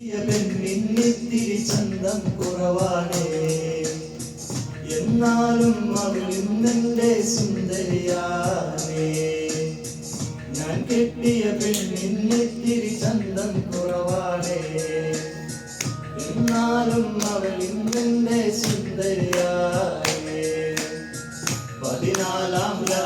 പെണ്ണിന്നിത്തിരി ചന്തം കുറവാണേ. എന്നാലും അവൾ ഇന്നെന്റെ സുന്ദരിയാണേ. ഞാൻ കെട്ടിയ പെണ്ണിന്നിത്തിരി ചന്തം കുറവാണേ. എന്നാലും അവൾ ഇന്നെന്റെ സുന്ദരിയാണേ. പതിനാലാം രാവുദിക്കും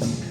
Peace.